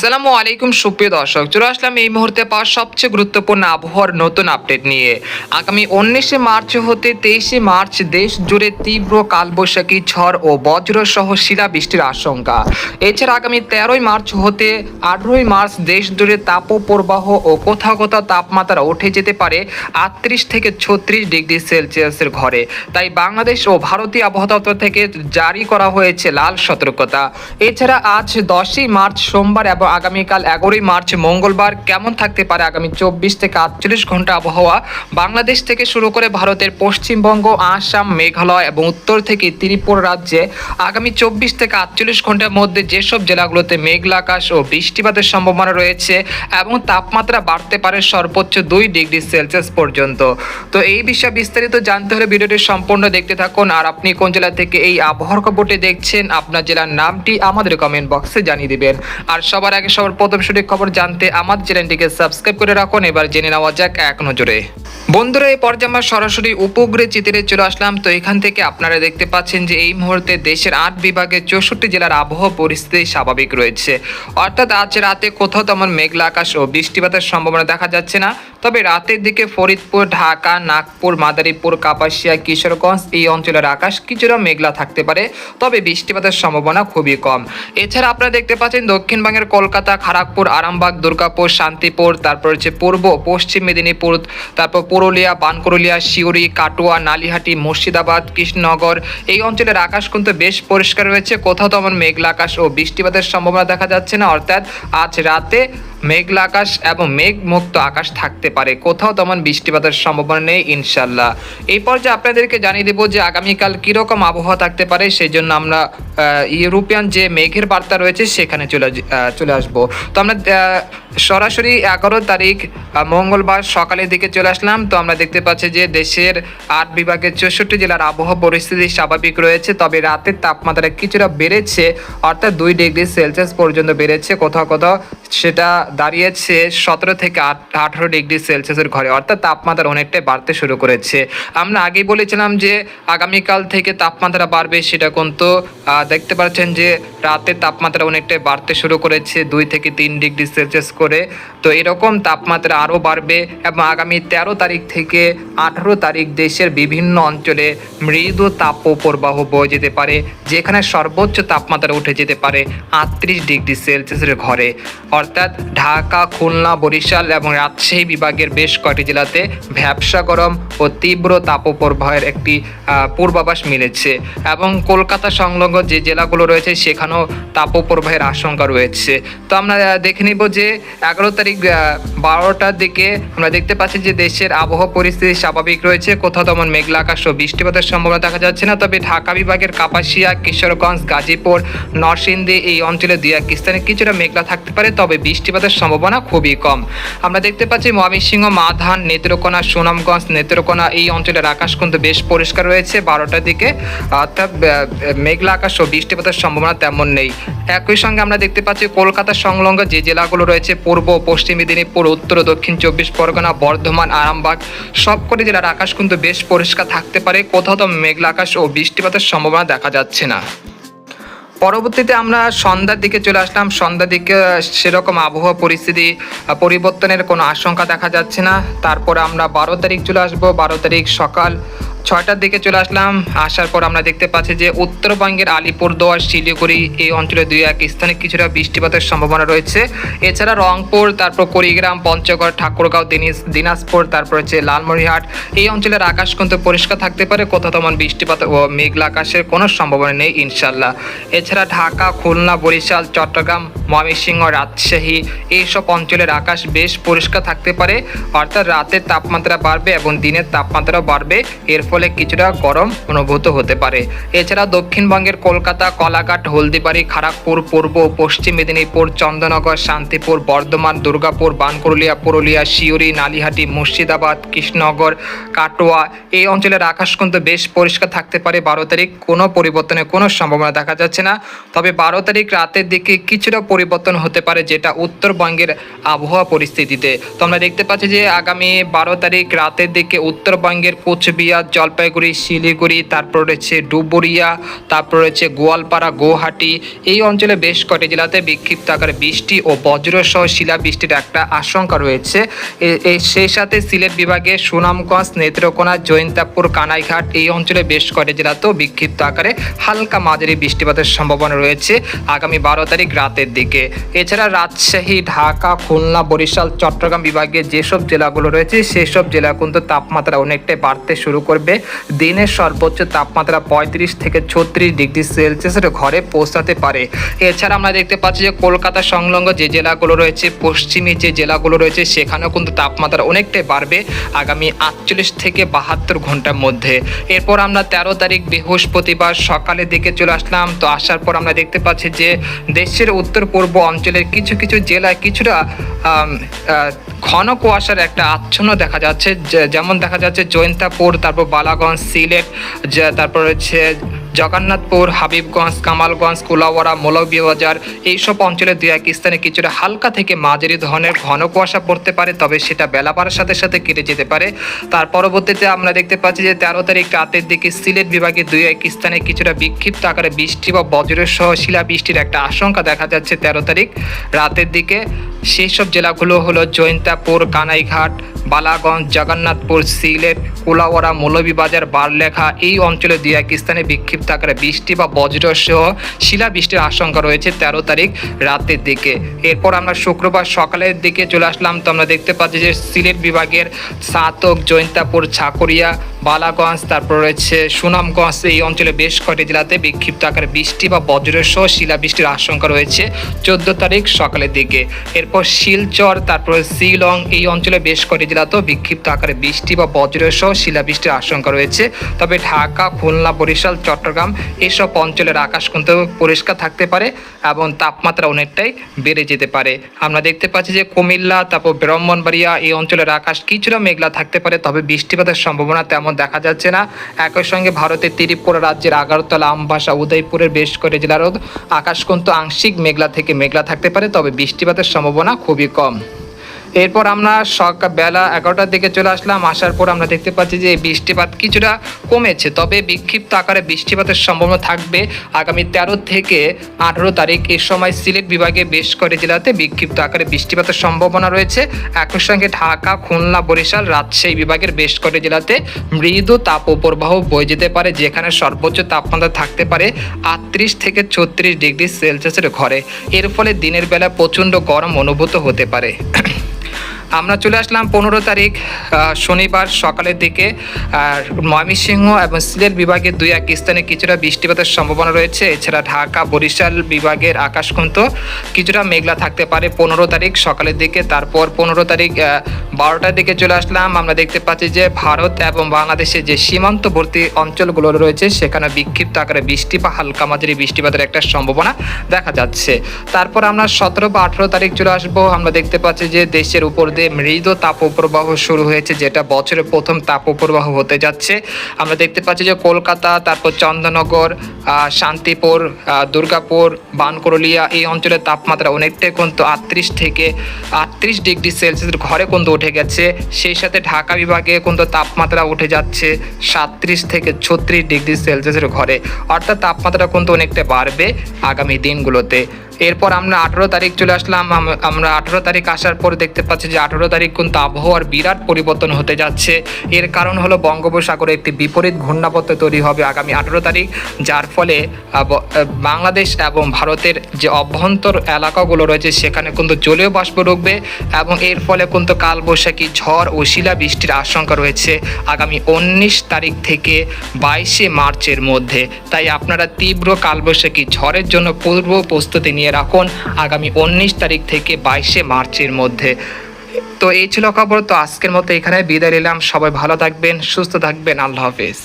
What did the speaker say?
আসসালামু আলাইকুম, সুপ্রিয় দর্শক। চলে আসলাম এই মুহূর্তে পাওয়া সবচেয়ে গুরুত্বপূর্ণ আবহাওয়ার নতুন আপডেট নিয়ে। আগামী উনিশে মার্চ হতে তেইশে মার্চ দেশ জুড়ে তীব্র কালবৈশাখী ঝড় ও বজ্র সহ শিলাবৃষ্টির আশঙ্কা। এছাড়া আগামী তেরোই মার্চ হতে আঠেরোই মার্চ দেশ জুড়ে তাপপ্রবাহ ও কোথাও কোথাও তাপমাত্রা উঠে যেতে পারে আটত্রিশ থেকে ছত্রিশ ডিগ্রি সেলসিয়াসের ঘরে। তাই বাংলাদেশ ও ভারতীয় আবহাওয়া দপ্তর থেকে জারি করা হয়েছে লাল সতর্কতা। এছাড়া আজ দশই মার্চ সোমবার এবং আগামীকাল এগারোই মার্চ, মঙ্গলবার কেমন থাকতে পারে আগামী চব্বিশ থেকে আটচল্লিশ ঘণ্টা আবহাওয়া? বাংলাদেশ থেকে শুরু করে ভারতের পশ্চিমবঙ্গ, আসাম, মেঘালয় এবং উত্তর থেকে ত্রিপুর রাজ্যে আগামী চব্বিশ থেকে আটচল্লিশ ঘণ্টার মধ্যে যেসব জেলাগুলোতে মেঘলা আকাশ ও বৃষ্টিপাতের সম্ভাবনা রয়েছে এবং তাপমাত্রা বাড়তে পারে সর্বোচ্চ দুই ডিগ্রি সেলসিয়াস পর্যন্ত। তো এই বিষয়ে বিস্তারিত জানতে হলে ভিডিওটি সম্পূর্ণ দেখতে থাকুন। আর আপনি কোন জেলা থেকে এই আবহাওয়ার খবরটি দেখছেন, আপনার জেলার নামটি আমাদের কমেন্ট বক্সে জানিয়ে দিবেন। আর সবার আগে সবার প্রথম সঠিক খবর জানতে আমাদের চ্যানেলটিকে সাবস্ক্রাইব করে রাখুন। এবার জেনে নেওয়া যাক এক নজরে। বন্ধুরা, এই পর্যায়ে আমরা সরাসরি উপগ্রহ চিত্রে চলে আসলাম। তো এখান থেকে আপনারা দেখতে পাচ্ছেন যে এই মুহূর্তে দেশের আট বিভাগের চৌষট্টি জেলার আবহাওয়া পরিস্থিতি স্বাভাবিক রয়েছে। অর্থাৎ আজ রাতে কোথাও তেমন মেঘলা আকাশ ও বৃষ্টিপাতের সম্ভাবনা দেখা যাচ্ছে না। তবে রাতের দিকে ফরিদপুর, ঢাকা, নাগপুর, মাদারীপুর, কাপাসিয়া, কিশোরগঞ্জ এই অঞ্চলের আকাশ কিছুটা মেঘলা থাকতে পারে। তবে বৃষ্টিপাতের সম্ভাবনা খুবই কম। এছাড়া আপনারা দেখতে পাচ্ছেন দক্ষিণবঙ্গের কলকাতা খড়গপুর আরামবাগ, দুর্গাপুর, শান্তিপুর, তারপর হচ্ছে পূর্ব, পশ্চিম মেদিনীপুর, তারপর পুরুলিয়া বানকুরুলিয়া শিউরি কাটুয়া, নালিহাটি, মুর্শিদাবাদ, কৃষ্ণনগর। এই অঞ্চলের আকাশ কিন্তু বেশ পরিষ্কার রয়েছে। কোথাও তেমন মেঘলা আকাশ ও বৃষ্টিপাতের সম্ভাবনা দেখা যাচ্ছে না। অর্থাৎ আজ রাতে মেঘলা আকাশ এবং মেঘমুক্ত আকাশ থাকতে পারে। কোথাও তেমন বৃষ্টিপাতের সম্ভাবনা নেই ইনশাল্লাহ এই পর্যায়ে আপনাদেরকে জানিয়ে দেবো যে আগামীকাল কীরকম আবহাওয়া থাকতে পারে সেই জন্য আমরা ইউরোপিয়ান যে মেঘের বার্তা রয়েছে, সেখানে চলে চলে আসব। তো আমরা সরাসরি এগারো তারিখ মঙ্গলবার সকালের দিকে চলে আসলাম। তো আমরা দেখতে পাচ্ছি যে দেশের আট বিভাগের চৌষট্টি জেলার আবহাওয়া পরিস্থিতি স্বাভাবিক রয়েছে, তবে রাতের তাপমাত্রা কিছুটা বেড়েছে, অর্থাৎ দুই ডিগ্রি সেলসিয়াস পর্যন্ত বেড়েছে, কোথাও কোথাও সেটা দাঁড়িয়েছে সতেরো থেকে আঠারো ডিগ্রি সেলসিয়াসের ঘরে। অর্থাৎ তাপমাত্রা অনেকটাই বাড়তে শুরু করেছে। আমরা আগেই বলেছিলাম যে আগামীকাল থেকে তাপমাত্রা বাড়বে সেটা কিন্তু দেখতে পাচ্ছেন যে রাতের তাপমাত্রা অনেকটাই বাড়তে শুরু করেছে, দুই থেকে তিন ডিগ্রি সেলসিয়াস করে। তো এরকম তাপমাত্রা আরও বাড়বে এবং আগামী তেরো তারিখ থেকে আঠারো তারিখ দেশের বিভিন্ন অঞ্চলে মৃদু তাপপ্রবাহ বয়ে যেতে পারে, যেখানে সর্বোচ্চ তাপমাত্রা উঠে যেতে পারে আটত্রিশ ডিগ্রি সেলসিয়াসের ঘরে। অর্থাৎ ঢাকা, খুলনা, বরিশাল এবং রাজশাহী বিভাগের বেশ কয়েকটি জেলাতে ভ্যাবসা গরম ও তীব্র তাপপ্রবাহের একটি পূর্বাভাস মিলেছে এবং কলকাতা সংলগ্ন যে জেলাগুলো রয়েছে সেখানেও তাপপ্রবাহের আশঙ্কা রয়েছে। তো আমরা দেখে নিব যে এগারো তারিখ বারোটার দিকে আমরা দেখতে পাচ্ছি যে দেশের আবহাওয়া পরিস্থিতি স্বাভাবিক রয়েছে। কোথাও তেমন মেঘলা আকাশ ও বৃষ্টিপাতের সম্ভাবনা দেখা যাচ্ছে না। তবে ঢাকা বিভাগের কাপাসিয়া, কিশোরগঞ্জ, গাজীপুর, নরসিংদী এই অঞ্চলে দুই এক স্থানে কিছুটা মেঘলা থাকতে পারে। তবে বৃষ্টিপাতের সম্ভাবনা খুবই কম। আমরা দেখতে পাচ্ছি ময়মনসিংহ, মাধান, নেত্রকোনা, সুনামগঞ্জ, নেত্রকোনা এই অঞ্চলের আকাশ কিন্তু বেশ পরিষ্কার রয়েছে। বারোটার দিকে অর্থাৎ মেঘলা আকাশ ও বৃষ্টিপাতের সম্ভাবনা তেমন নেই। একই সঙ্গে আমরা দেখতে পাচ্ছি কলকাতা সংলগ্ন যে জেলাগুলো রয়েছে, পূর্ব, পশ্চিম মেদিনীপুর, উত্তর, দক্ষিণ চব্বিশ পরগনা, বর্ধমান, আরামবাগ, সবকটি জেলার আকাশ কিন্তু বেশ পরিষ্কার থাকতে পারে। কোথাও তো মেঘলা আকাশ ও বৃষ্টিপাতের সম্ভাবনা দেখা যাচ্ছে না। পরবর্তীতে আমরা সন্ধ্যার দিকে চলে আসলাম। সন্ধ্যার দিকে সেরকম আবহাওয়া পরিস্থিতি পরিবর্তনের কোনো আশঙ্কা দেখা যাচ্ছে না। তারপর আমরা বারো তারিখ চলে আসব। বারো তারিখ সকাল ছয়টার দিকে চলে আসলাম। আসার পর আমরা দেখতে পাচ্ছি যে উত্তরবঙ্গের আলিপুরদুয়ার, শিলিগুড়ি এই অঞ্চলে দুই এক স্থানে কিছুটা বৃষ্টিপাতের সম্ভাবনা রয়েছে। এছাড়া রংপুর, তারপর কুড়িগ্রাম, পঞ্চগড়, ঠাকুরগাঁও দিনাজপুর, তারপর হচ্ছে লালমনিরহাট এই অঞ্চলের আকাশ কিন্তু পরিষ্কার থাকতে পারে। কোথাও তেমন বৃষ্টিপাত ও মেঘলা আকাশের কোনো সম্ভাবনা নেই ইনশাল্লাহ এছাড়া ঢাকা, খুলনা, বরিশাল, চট্টগ্রাম, ময়মনসিংহ, রাজশাহী এইসব অঞ্চলের আকাশ বেশ পরিষ্কার থাকতে পারে। অর্থাৎ রাতের তাপমাত্রা বাড়বে এবং দিনের তাপমাত্রা বাড়বে। এর ফলে কিছুটা গরম অনুভূত হতে পারে। এছাড়া দক্ষিণবঙ্গের কলকাতা, কলাঘাট, হলদিবাড়ি খড়গপুর পূর্ব, পশ্চিম মেদিনীপুর, চন্দ্রনগর, শান্তিপুর, বর্ধমান, দুর্গাপুর বানকুরুলিয়া পুরুলিয়া শিউরি নালিহাটি, মুর্শিদাবাদ, কৃষ্ণনগর, কাটোয়া এই অঞ্চলের আকাশ কিন্তু বেশ পরিষ্কার থাকতে পারে। বারো তারিখ কোনো পরিবর্তনের কোনো সম্ভাবনা দেখা যাচ্ছে না। তবে বারো তারিখ রাতের দিকে কিছুটা পরিবর্তন হতে পারে, যেটা উত্তরবঙ্গের আবহাওয়া পরিস্থিতিতে। তো আমরা দেখতে পাচ্ছি যে আগামী বারো তারিখ রাতের দিকে উত্তরবঙ্গের কোচবিহার জলপাইগুড়ি, শিলিগুড়ি, তারপর রয়েছে ডুবুরিয়া, তারপর রয়েছে গোয়ালপাড়া গুয়াহাটি এই অঞ্চলে বেশ কটি জেলাতে বিক্ষিপ্ত আকারে বৃষ্টি ও বজ্রসহ শিলাবৃষ্টির একটা আশঙ্কা রয়েছে। সেই সাথে সিলেট বিভাগে সুনামগঞ্জ, নেত্রকোনা জৈন্তাপুর কানাইঘাট এই অঞ্চলে বেশ কটি জেলাতেও বিক্ষিপ্ত আকারে হালকা মাঝারি বৃষ্টিপাতের সম্ভাবনা রয়েছে আগামী বারো তারিখ রাতের দিকে। এছাড়া রাজশাহী, ঢাকা, খুলনা, বরিশাল, চট্টগ্রাম বিভাগে যেসব জেলাগুলো রয়েছে, সেসব জেলা কিন্তু তাপমাত্রা অনেকটাই বাড়তে শুরু করবে। দিনের সর্বোচ্চ তাপমাত্রা পঁয়ত্রিশ থেকে ছত্রিশ ডিগ্রি সেলসিয়াসের ঘরে পৌঁছাতে পারে। এছাড়া আমরা দেখতে পাচ্ছি যে কলকাতা সংলগ্ন যে জেলাগুলো রয়েছে পশ্চিমী যে জেলাগুলো রয়েছে, সেখানেও কিন্তু তাপমাত্রা অনেকটাই বাড়বে আগামী আটচল্লিশ থেকে বাহাত্তর ঘণ্টার মধ্যে। এরপর আমরা তেরো তারিখ বৃহস্পতিবার সকালের দিকে চলে আসলাম। তো আসার পর আমরা দেখতে পাচ্ছি যে দেশের উত্তর পূর্ব অঞ্চলের কিছু কিছু জেলায় কিছুটা ঘন কুয়াশার একটা আচ্ছন্ন দেখা যাচ্ছে যেমন দেখা যাচ্ছে জৈন্তাপুর, তারপর বালাগঞ্জ, সিলেট তারপর হচ্ছে জগন্নাথপুর, হাবিবগঞ্জ, কামালগঞ্জ, কুলাওয়াড়া, মৌলভীবাজার এইসব অঞ্চলে দু এক স্থানে কিছুটা হালকা থেকে মাঝারি ধরনের ঘন কুয়াশা পড়তে পারে, তবে সেটা বেলা বাড়ার সাথে সাথে কেটে যেতে পারে। তার পরবর্তীতে আমরা দেখতে পাচ্ছি যে তেরো তারিখ রাতের দিকে সিলেট বিভাগে দুই এক স্থানে কিছুটা বিক্ষিপ্ত আকারে বৃষ্টি বা বজ্রের সহ শিলা বৃষ্টির একটা আশঙ্কা দেখা যাচ্ছে তেরো তারিখ রাতের দিকে। সেই সব জেলাগুলো হলো জৈন্তাপুর, কানাইঘাট, বালাগঞ্জ, জগন্নাথপুর, সিলেট, কুলাওয়াড়া, মৌলভীবাজার, বারলেখা এই অঞ্চলে দুই এক স্থানে বিক্ষিপ্ত আকারে বৃষ্টি বা বজ্র সহ শিলা বৃষ্টির আশঙ্কা রয়েছে তেরো তারিখ রাতের দিকে। এরপর আমরা শুক্রবার সকালের দিকে চলে আসলাম। তো আমরা দেখতে পাচ্ছি যে সিলেট বিভাগের সাতক, জৈন্তাপুর ছাকরিয়া বালাগঞ্জ, তারপর রয়েছে সুনামগঞ্জ। এই অঞ্চলে বেশ কয়েকটি জেলাতে বিক্ষিপ্ত আকারে বৃষ্টি বা বজ্র সহ শিলাবৃষ্টির আশঙ্কা রয়েছে চোদ্দ তারিখ সকালের দিকে। এরপর শিলচর, তারপর শিলং, এই অঞ্চলে বেশ কয়েকটি জেলাতেও বিক্ষিপ্ত আকারে বৃষ্টি বা বজ্র সহ শিলাবৃষ্টির আশঙ্কা রয়েছে। তবে ঢাকা, খুলনা, বরিশাল, চট্টগ্রাম এসব অঞ্চলের আকাশ কিন্তু পরিষ্কার থাকতে পারে এবং তাপমাত্রা অনেকটাই বেড়ে যেতে পারে। আমরা দেখতে পাচ্ছি যে কুমিল্লা, তারপর ব্রাহ্মণবাড়িয়া এই অঞ্চলের আকাশ কিছুটা মেঘলা থাকতে পারে, তবে বৃষ্টিপাতের সম্ভাবনা তেমন দেখা যাচ্ছে না। একই সঙ্গে ভারতের ত্রিপুরা রাজ্যের আগরতলা আমবাসা উদয়পুরের বেশ করে জেলারও আকাশ কিন্তু আংশিক মেঘলা থেকে মেঘলা থাকতে পারে, তবে বৃষ্টিপাতের সম্ভাবনা খুবই কম। এরপর আমরা সকাল বেলা এগারোটার দিকে চলে আসলাম। আসার পর আমরা দেখতে পাচ্ছি যে বৃষ্টিপাত কিছুটা কমেছে, তবে বিক্ষিপ্ত আকারে বৃষ্টিপাতের সম্ভাবনা থাকবে। আগামী তেরো থেকে আঠেরো তারিখ এই সময় সিলেট বিভাগে বেশ করে জেলাতে বিক্ষিপ্ত আকারে বৃষ্টিপাতের সম্ভাবনা রয়েছে। একই সঙ্গে ঢাকা, খুলনা, বরিশাল, রাজশাহী বিভাগের বেশ করে জেলাতে মৃদু তাপ প্রবাহ বয়ে যেতে পারে, যেখানে সর্বোচ্চ তাপমাত্রা থাকতে পারে আটত্রিশ থেকে ছত্রিশ ডিগ্রি সেলসিয়াসের ঘরে। এর ফলে দিনের বেলা প্রচণ্ড গরম অনুভূত হতে পারে। আমরা চলে আসলাম পনেরো তারিখ শনিবার সকালের দিকে। আর ময়মনসিংহ এবং সিলেট বিভাগের দুই এক স্থানে কিছুটা বৃষ্টিপাতের সম্ভাবনা রয়েছে। এছাড়া ঢাকা, বরিশাল বিভাগের আকাশ কিন্তু কিছুটা মেঘলা থাকতে পারে পনেরো তারিখ সকালের দিকে। তারপর পনেরো তারিখ বারোটার দিকে চলে আসলাম। আমরা দেখতে পাচ্ছি যে ভারত এবং বাংলাদেশের যে সীমান্তবর্তী অঞ্চলগুলো রয়েছে, সেখানে বিক্ষিপ্ত আকারে বৃষ্টি বা হালকা মাঝারি বৃষ্টিপাতের একটা সম্ভাবনা দেখা যাচ্ছে। তারপর আমরা সতেরো বা আঠেরো তারিখ চলে আসব। আমরা দেখতে পাচ্ছি যে দেশের উপর দিয়ে মৃদু তাপপ্রবাহ শুরু হয়েছে, যেটা বছরের প্রথম তাপপ্রবাহ হতে যাচ্ছে। আমরা দেখতে পাচ্ছি যে কলকাতা, তারপর চন্দননগর শান্তিপুর দুর্গাপুর বানকরলিয়া এই অঞ্চলের তাপমাত্রা অনেকটাই কিন্তু আটত্রিশ থেকে আটত্রিশ ডিগ্রি সেলসিয়াসের ঘরে কিন্তু উঠে গেছে। সেই সাথে ঢাকা বিভাগে কিন্তু তাপমাত্রা উঠে যাচ্ছে সাতত্রিশ থেকে ছত্রিশ ডিগ্রি সেলসিয়াসের ঘরে। অর্থাৎ তাপমাত্রা কিন্তু অনেকটা বাড়বে আগামী দিনগুলোতে। এরপর আমরা আঠেরো তারিখ চলে আসলাম। আমরা আঠেরো তারিখ আসার পর দেখতে পাচ্ছি যে আঠেরো তারিখ কিন্তু আবহাওয়ার বিরাট পরিবর্তন হতে যাচ্ছে। এর কারণ হলো বঙ্গোপসাগরে একটি বিপরীত ঘূর্ণাবর্ত তৈরি হবে আগামী আঠেরো তারিখ, যার ফলে বাংলাদেশ এবং ভারতের যে অভ্যন্তর এলাকাগুলো রয়েছে, সেখানে কিন্তু জলীয় বাষ্প ঢুকবে এবং এর ফলে কিন্তু কালবৈশাখী ঝড় ও শিলা বৃষ্টির আশঙ্কা রয়েছে আগামী উনিশ তারিখ থেকে বাইশে মার্চের মধ্যে। তাই আপনারা তীব্র কালবৈশাখী ঝড়ের জন্য পূর্ব প্রস্তুতি নিয়ে রাখুন আগামী উনিশ তারিখ থেকে বাইশে মার্চের মধ্যে। তো এই ছিল খবর। তো আজকের মতো এখানে বিদায় নিলাম। সবাই ভালো থাকবেন, সুস্থ থাকবেন। আল্লাহ হাফেজ।